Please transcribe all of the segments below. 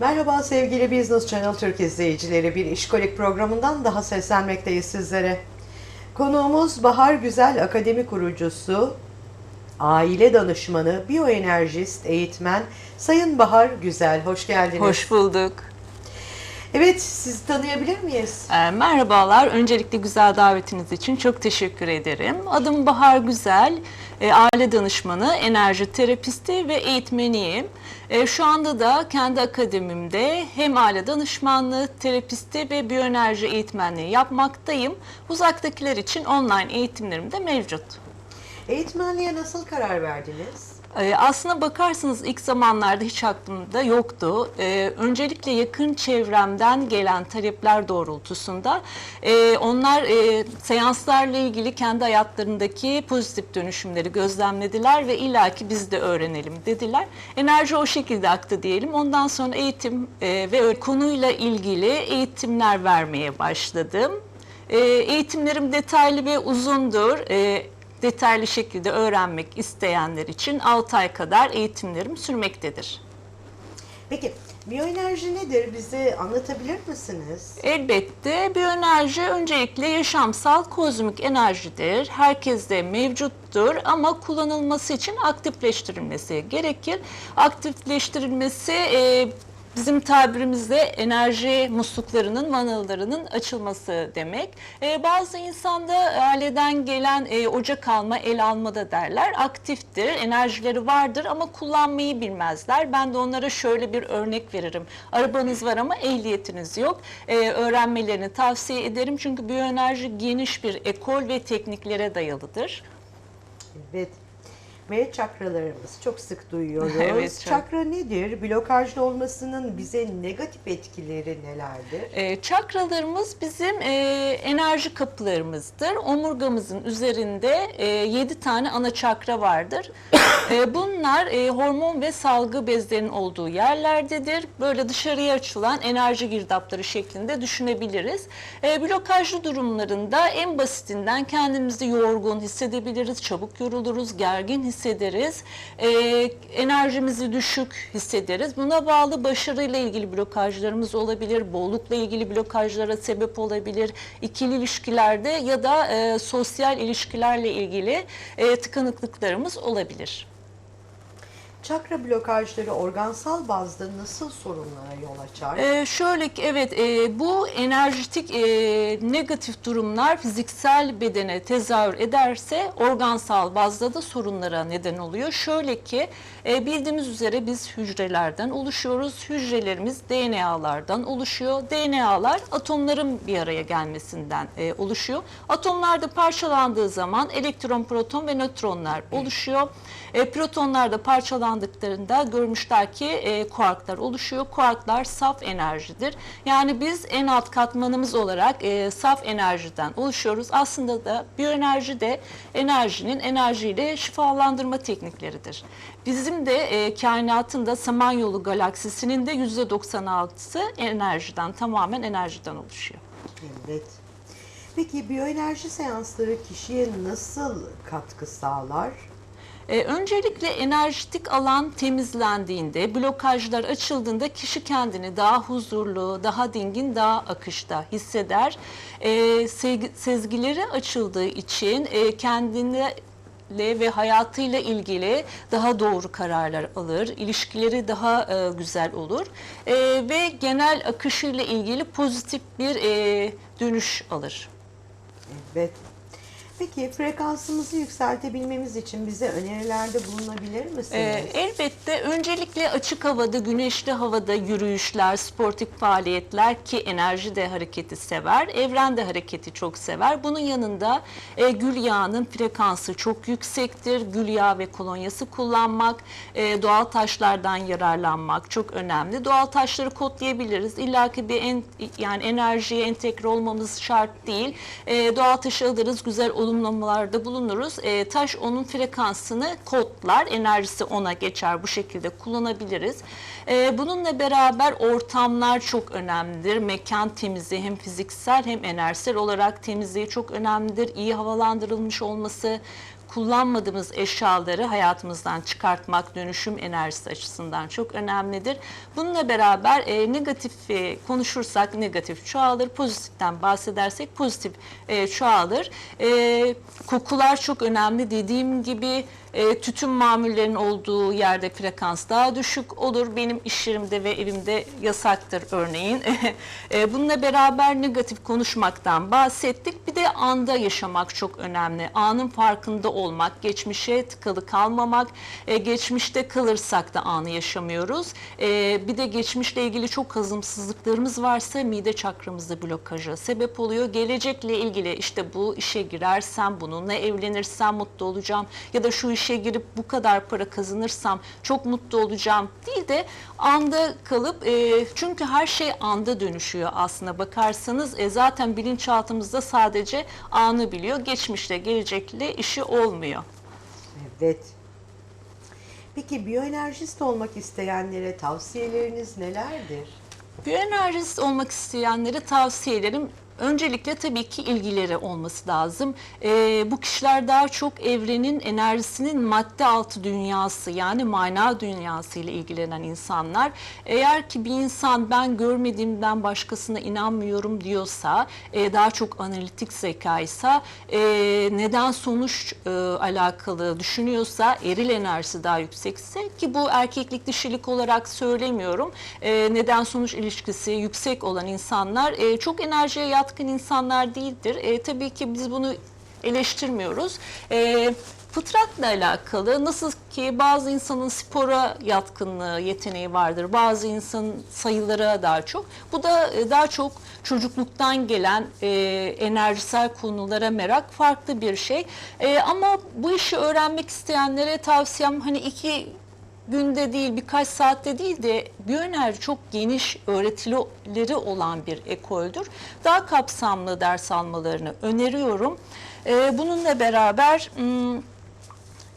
Merhaba sevgili Business Channel Türk izleyicileri. Bir işkolik programından daha seslenmekteyiz sizlere. Konuğumuz Bahar Güzel Akademi kurucusu, aile danışmanı, biyoenerjist, eğitmen Sayın Bahar Güzel. Hoş geldiniz. Hoş bulduk. Evet, sizi tanıyabilir miyiz? Ee, merhabalar. Öncelikle güzel davetiniz için çok teşekkür ederim. Adım Bahar Güzel. Ee, aile danışmanı, enerji terapisti ve eğitmeniyim. Ee, şu anda da kendi akademimde hem aile danışmanlığı, terapisti ve biyoenerji eğitmenliği yapmaktayım. Uzaktakiler için online eğitimlerim de mevcut. Eğitmenliğe nasıl karar verdiniz? Ee, Aslına bakarsanız ilk zamanlarda hiç aklımda yoktu. Ee, öncelikle yakın çevremden gelen talepler doğrultusunda e, onlar e, seanslarla ilgili kendi hayatlarındaki pozitif dönüşümleri gözlemlediler ve illaki biz de öğrenelim dediler. Enerji o şekilde aktı diyelim. Ondan sonra eğitim e, ve konuyla ilgili eğitimler vermeye başladım. Eğitimlerim detaylı ve uzundur. E, detaylı şekilde öğrenmek isteyenler için 6 ay kadar eğitimlerim sürmektedir. Peki, biyoenerji nedir? Bize anlatabilir misiniz? Elbette biyoenerji öncelikle yaşamsal kozmik enerjidir. Herkeste mevcuttur ama kullanılması için aktifleştirilmesi gerekir. Aktifleştirilmesi e, bizim tabirimizde enerji musluklarının, vanalarının açılması demek. E, bazı insanda aileden gelen e, ocak alma, el alma da derler. Aktiftir, enerjileri vardır ama kullanmayı bilmezler. Ben de onlara şöyle bir örnek veririm. Arabanız var ama ehliyetiniz yok. E, öğrenmelerini tavsiye ederim çünkü biyoenerji geniş bir ekol ve tekniklere dayalıdır. Evet. Meriç çakralarımız çok sık duyuyoruz. Evet, çok. Çakra nedir? Blokajlı olmasının bize negatif etkileri nelerdir? E, çakralarımız bizim e, enerji kapılarımızdır. Omurgamızın üzerinde e, 7 tane ana çakra vardır. E, bunlar e, hormon ve salgı bezlerinin olduğu yerlerdedir. Böyle dışarıya açılan enerji girdapları şeklinde düşünebiliriz. E, blokajlı durumlarında en basitinden kendimizi yorgun hissedebiliriz, çabuk yoruluruz, gergin hissederiz, e, enerjimizi düşük hissederiz. Buna bağlı başarıyla ilgili blokajlarımız olabilir, bollukla ilgili blokajlara sebep olabilir, ikili ilişkilerde ya da e, sosyal ilişkilerle ilgili e, tıkanıklıklarımız olabilir. Çakra blokajları organsal bazda nasıl sorunlara yol açar? Ee, şöyle ki evet e, bu enerjitik e, negatif durumlar fiziksel bedene tezahür ederse organsal bazda da sorunlara neden oluyor. Şöyle ki e, bildiğimiz üzere biz hücrelerden oluşuyoruz. Hücrelerimiz DNA'lardan oluşuyor. DNA'lar atomların bir araya gelmesinden e, oluşuyor. Atomlar da parçalandığı zaman elektron, proton ve nötronlar oluşuyor. E, protonlar da parçalandıklarında görmüşler ki e, kuarklar oluşuyor. Kuarklar saf enerjidir. Yani biz en alt katmanımız olarak e, saf enerjiden oluşuyoruz. Aslında da biyoenerji de enerjinin enerjiyle şifalandırma teknikleridir. Bizim de e, kainatın da Samanyolu galaksisinin de %96'sı enerjiden, tamamen enerjiden oluşuyor. Evet. Peki biyoenerji seansları kişiye nasıl katkı sağlar? Ee, öncelikle enerjitik alan temizlendiğinde, blokajlar açıldığında kişi kendini daha huzurlu, daha dingin, daha akışta hisseder. Sevgi- sezgileri açıldığı için e, kendine ve hayatıyla ilgili daha doğru kararlar alır, ilişkileri daha e, güzel olur E, ve genel akışıyla ilgili pozitif bir e, dönüş alır. Evet. Peki frekansımızı yükseltebilmemiz için bize önerilerde bulunabilir misiniz? Ee, elbette öncelikle açık havada, güneşli havada yürüyüşler, sportif faaliyetler ki enerji de hareketi sever, evren de hareketi çok sever. Bunun yanında e, gül yağının frekansı çok yüksektir. Gül yağı ve kolonyası kullanmak, e, doğal taşlardan yararlanmak çok önemli. Doğal taşları kodlayabiliriz. İlla ki bir en, yani enerjiye entegre olmamız şart değil. E, doğal taşı alırız, güzel olumlamalarda bulunuruz. E, taş onun frekansını kodlar, enerjisi ona geçer. Bu şekilde kullanabiliriz. E, bununla beraber ortamlar çok önemlidir. Mekan temizliği hem fiziksel hem enerjisel olarak temizliği çok önemlidir. İyi havalandırılmış olması, kullanmadığımız eşyaları hayatımızdan çıkartmak dönüşüm enerjisi açısından çok önemlidir. Bununla beraber e, negatif e, konuşursak negatif çoğalır, pozitiften bahsedersek pozitif e, çoğalır. E, kokular çok önemli dediğim gibi e, tütün mamullerinin olduğu yerde frekans daha düşük olur. Benim iş yerimde ve evimde yasaktır örneğin. e, bununla beraber negatif konuşmaktan bahsettik. Bir de anda yaşamak çok önemli. Anın farkında olmak, geçmişe tıkalı kalmamak. E, geçmişte kalırsak da anı yaşamıyoruz. E, bir de geçmişle ilgili çok hazımsızlıklarımız varsa mide çakramızda blokaja sebep oluyor. Gelecekle ilgili işte bu işe girersem, bununla evlenirsem mutlu olacağım ya da şu işe girip bu kadar para kazanırsam çok mutlu olacağım değil de anda kalıp e, çünkü her şey anda dönüşüyor aslında bakarsanız e, zaten bilinçaltımızda sadece anı biliyor. Geçmişle gelecekle işi olmuyor. Evet. Peki biyoenerjist olmak isteyenlere tavsiyeleriniz nelerdir? Biyoenerjist olmak isteyenlere tavsiyelerim öncelikle tabii ki ilgileri olması lazım. Ee, bu kişiler daha çok evrenin enerjisinin madde altı dünyası yani mana dünyası ile ilgilenen insanlar. Eğer ki bir insan ben görmediğimden başkasına inanmıyorum diyorsa, e, daha çok analitik zekaysa, e, neden sonuç e, alakalı düşünüyorsa, eril enerjisi daha yüksekse ki bu erkeklik dişilik olarak söylemiyorum. E, neden sonuç ilişkisi yüksek olan insanlar e, çok enerjiye yatkın insanlar değildir. E, tabii ki biz bunu eleştirmiyoruz. E, fıtratla alakalı nasıl ki bazı insanın spora yatkınlığı, yeteneği vardır. Bazı insanın sayılara daha çok. Bu da e, daha çok çocukluktan gelen e, enerjisel konulara merak farklı bir şey. E, ama bu işi öğrenmek isteyenlere tavsiyem hani iki günde değil birkaç saatte değil de biyoenerji çok geniş öğretileri olan bir ekoldür. Daha kapsamlı ders almalarını öneriyorum. Ee, bununla beraber hmm,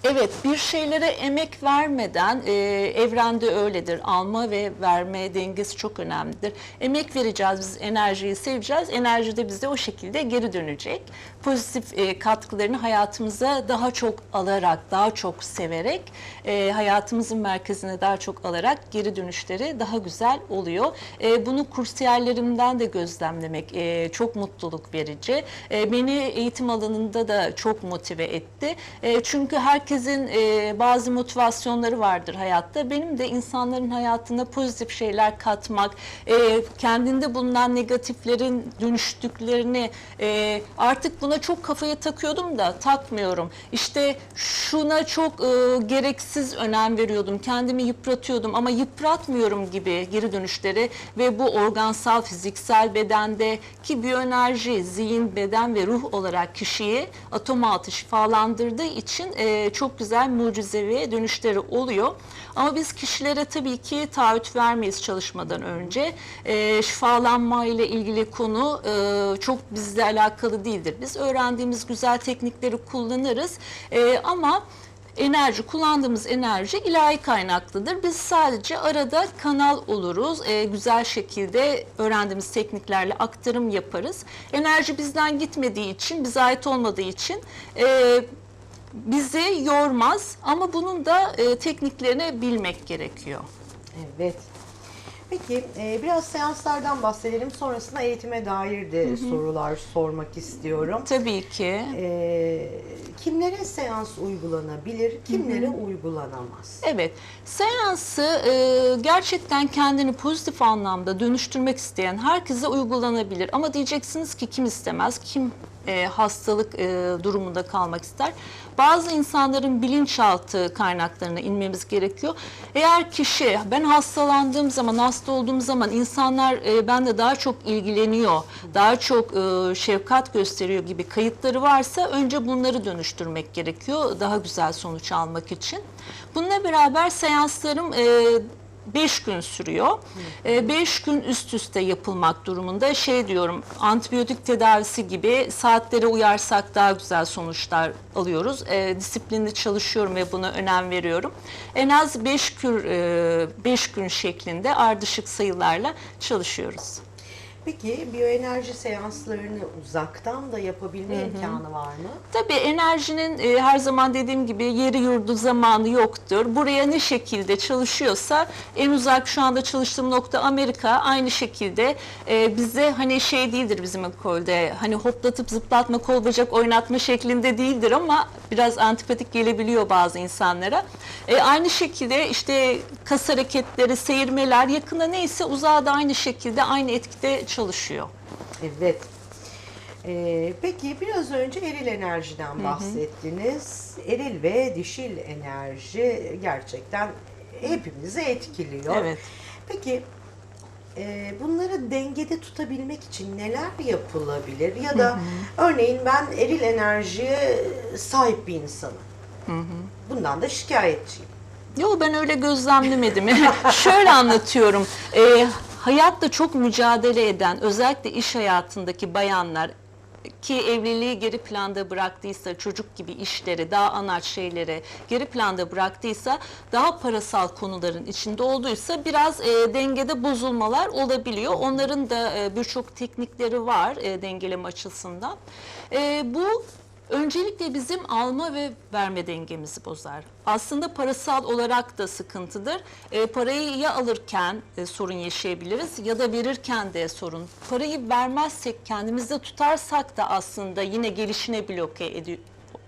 Evet, bir şeylere emek vermeden, e, evrende öyledir. Alma ve verme dengesi çok önemlidir. Emek vereceğiz, biz enerjiyi seveceğiz. Enerji de bize o şekilde geri dönecek. Pozitif e, katkılarını hayatımıza daha çok alarak, daha çok severek, e, hayatımızın merkezine daha çok alarak geri dönüşleri daha güzel oluyor. E, bunu kursiyerlerimden de gözlemlemek e, çok mutluluk verici. E, beni eğitim alanında da çok motive etti. E, çünkü herkesin e, bazı motivasyonları vardır hayatta. Benim de insanların hayatına pozitif şeyler katmak, e, kendinde bulunan negatiflerin dönüştüklerini e, artık buna çok kafaya takıyordum da takmıyorum. İşte şuna çok e, gereksiz önem veriyordum. Kendimi yıpratıyordum ama yıpratmıyorum gibi geri dönüşleri ve bu organsal, fiziksel bedende ki biyoenerji, zihin, beden ve ruh olarak kişiyi atom altı şifalandırdığı için e, çok güzel mucizevi dönüşleri oluyor. Ama biz kişilere tabii ki taahhüt vermeyiz çalışmadan önce. E, şifalanma ile ilgili konu e, çok bizle alakalı değildir. Biz öğrendiğimiz güzel teknikleri kullanırız E, ama enerji kullandığımız enerji ilahi kaynaklıdır. Biz sadece arada kanal oluruz. E, güzel şekilde öğrendiğimiz tekniklerle aktarım yaparız. Enerji bizden gitmediği için, bize ait olmadığı için e, bizi yormaz ama bunun da e, tekniklerini bilmek gerekiyor. Evet. Peki e, biraz seanslardan bahsedelim. Sonrasında eğitime dair de sorular sormak istiyorum. Tabii ki. E, kimlere seans uygulanabilir, kimlere uygulanamaz? Evet, seansı e, gerçekten kendini pozitif anlamda dönüştürmek isteyen herkese uygulanabilir. Ama diyeceksiniz ki kim istemez, kim e, hastalık e, durumunda kalmak ister. Bazı insanların bilinçaltı kaynaklarına inmemiz gerekiyor. Eğer kişi ben hastalandığım zaman, hasta olduğum zaman insanlar e, bende daha çok ilgileniyor, daha çok e, şefkat gösteriyor gibi kayıtları varsa önce bunları dönüştürmek gerekiyor daha güzel sonuç almak için. Bununla beraber seanslarım e, 5 gün sürüyor. 5 gün üst üste yapılmak durumunda şey diyorum antibiyotik tedavisi gibi saatlere uyarsak daha güzel sonuçlar alıyoruz. E, disiplinli çalışıyorum ve buna önem veriyorum. En az 5 gün 5 gün şeklinde ardışık sayılarla çalışıyoruz. Peki biyoenerji seanslarını uzaktan da yapabilme imkanı var mı? Tabii enerjinin e, her zaman dediğim gibi yeri yurdu zamanı yoktur. Buraya ne şekilde çalışıyorsa en uzak şu anda çalıştığım nokta Amerika aynı şekilde e, bize hani şey değildir bizim ekolde hani hoplatıp zıplatma kol bacak oynatma şeklinde değildir ama biraz antipatik gelebiliyor bazı insanlara. E, aynı şekilde işte kas hareketleri, seyirmeler yakında neyse uzağa da aynı şekilde aynı etkide çalışıyor. Evet. Ee, peki biraz önce eril enerjiden bahsettiniz. Eril ve dişil enerji gerçekten hepimizi etkiliyor. Evet. Peki e, bunları dengede tutabilmek için neler yapılabilir? Ya da örneğin ben eril enerjiye sahip bir insanım. Bundan da şikayetçiyim. Yo ben öyle gözlemlemedim. Şöyle anlatıyorum. Ee, hayatta çok mücadele eden özellikle iş hayatındaki bayanlar ki evliliği geri planda bıraktıysa, çocuk gibi işleri, daha anaç şeyleri geri planda bıraktıysa, daha parasal konuların içinde olduysa biraz e, dengede bozulmalar olabiliyor. Onların da e, birçok teknikleri var e, dengeleme açısından. E, bu Öncelikle bizim alma ve verme dengemizi bozar. Aslında parasal olarak da sıkıntıdır. E, parayı ya alırken e, sorun yaşayabiliriz ya da verirken de sorun. Parayı vermezsek kendimizde tutarsak da aslında yine gelişine bloke ediyor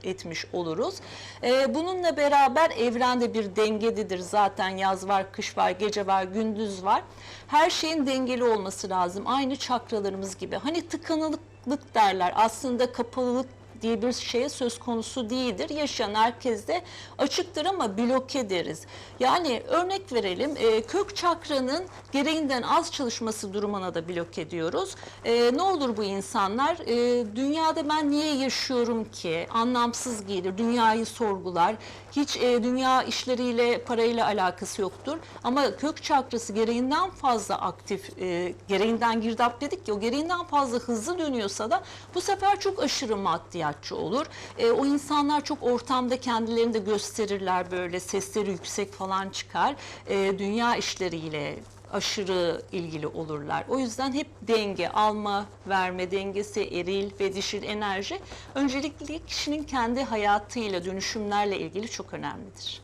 etmiş oluruz. Ee, bununla beraber evrende bir dengededir. Zaten yaz var, kış var, gece var, gündüz var. Her şeyin dengeli olması lazım. Aynı çakralarımız gibi. Hani tıkanıklık derler. Aslında kapalılık diye bir şeye söz konusu değildir. Yaşayan herkeste açıktır ama bloke deriz. Yani örnek verelim e, kök çakranın gereğinden az çalışması durumuna da bloke diyoruz. E, ne olur bu insanlar? E, dünyada ben niye yaşıyorum ki? Anlamsız gelir, dünyayı sorgular. Hiç e, dünya işleriyle, parayla alakası yoktur. Ama kök çakrası gereğinden fazla aktif, e, gereğinden girdap dedik ki o gereğinden fazla hızlı dönüyorsa da bu sefer çok aşırı maddiyatçı olur. E, o insanlar çok ortamda kendilerini de gösterirler böyle sesleri yüksek falan çıkar. E, dünya işleriyle aşırı ilgili olurlar. O yüzden hep denge, alma, verme dengesi, eril ve dişil enerji öncelikle kişinin kendi hayatıyla, dönüşümlerle ilgili çok önemlidir.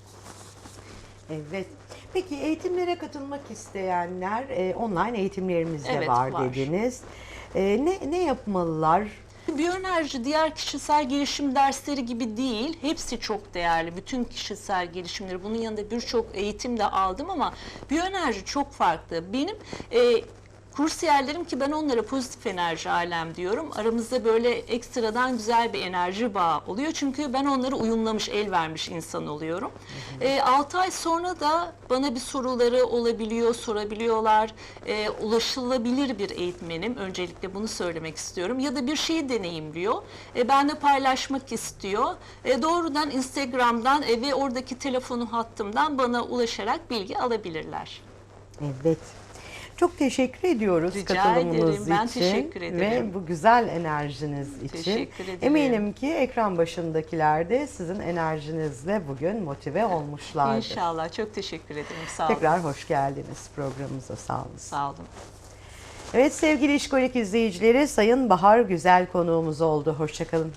Evet. Peki eğitimlere katılmak isteyenler e, online eğitimlerimiz de Evet, var, var. dediniz. E, ne ne yapmalılar? Biyoenerji diğer kişisel gelişim dersleri gibi değil. Hepsi çok değerli. Bütün kişisel gelişimleri. Bunun yanında birçok eğitim de aldım ama biyoenerji çok farklı. Benim e, kursiyerlerim ki ben onlara pozitif enerji alem diyorum. Aramızda böyle ekstradan güzel bir enerji bağı oluyor. Çünkü ben onları uyumlamış, el vermiş insan oluyorum. 6 ay sonra da bana bir soruları olabiliyor, sorabiliyorlar. E, ulaşılabilir bir eğitmenim. Öncelikle bunu söylemek istiyorum. Ya da bir şeyi deneyimliyor. E, benle paylaşmak istiyor. E, doğrudan Instagram'dan e, ve oradaki telefonu hattımdan bana ulaşarak bilgi alabilirler. Evet. Çok teşekkür ediyoruz Rica katılımınız ederim. Ben için teşekkür ederim. ve bu güzel enerjiniz için. Teşekkür ederim. Eminim ki ekran başındakiler de sizin enerjinizle bugün motive olmuşlardır. İnşallah. Çok teşekkür ederim. Sağ olun. Tekrar hoş geldiniz programımıza sağ olun. Sağ olun. Evet sevgili İşkolik izleyicileri Sayın Bahar Güzel konuğumuz oldu. Hoşçakalın.